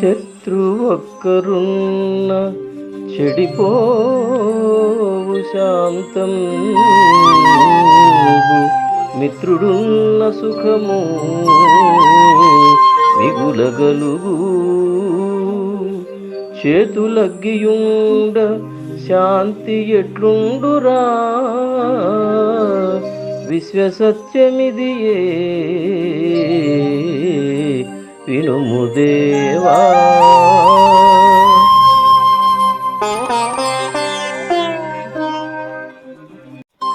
శత్రు ఒక్కరున్న చెడిపోవు శాంతం. మిత్రుడున్న సుఖము మిగులగలుగు. చేతులగ్గియుండ శాంతి ఎట్లుండురా? విశ్వసత్యమిదియే. వినుముదేవా.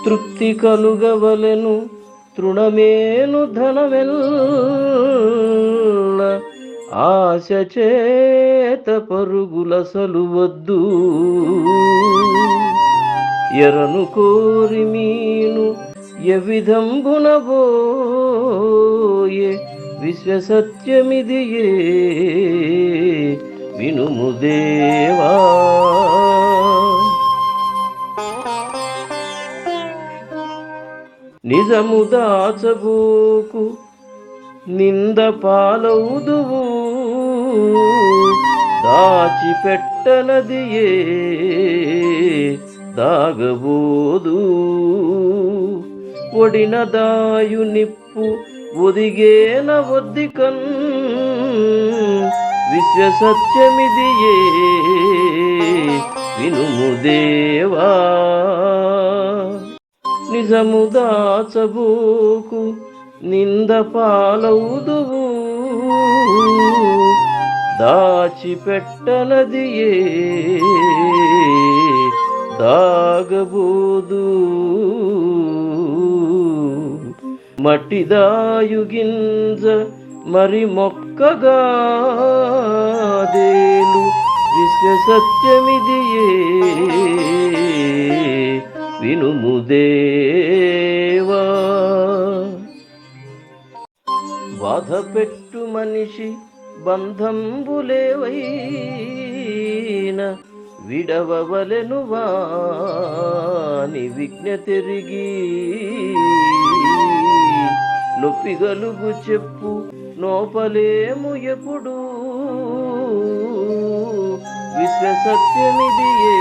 తృప్తి కలుగవలెను తృణమేను ధనమెల్ల ఆశ చేత పరుగుల సలువద్దు. ఎరను కోరి మీను ఎవిధంబున గుణబోయే విశ్వసత్యమిదియే. వినుముదేవా నిజము దాచబోకు నింద పాలవుదువు. దాచిపెట్టనదియే దాగబోదు. ఒడినదాయు నిప్పు ఒదిగేన ఒద్దికన్ విశ్వసత్యమిదియే వినుము దేవా. నిజము దాచబోకు నింద పాలవుదువు. దాచిపెట్టనదియే దాగబోదు. మట్టిదాయుగింజ మరి మొక్కగాదేలు. విశ్వసత్యమిదియే వినుము దేవా. బాధ పెట్టు మనిషి బంధంబులేవైన విడవవలెను వాని విజ్ఞ తిరిగి పిగలుగు చెప్పు నోపలేము ఎప్పుడు. విశ్వసత్యమిదియే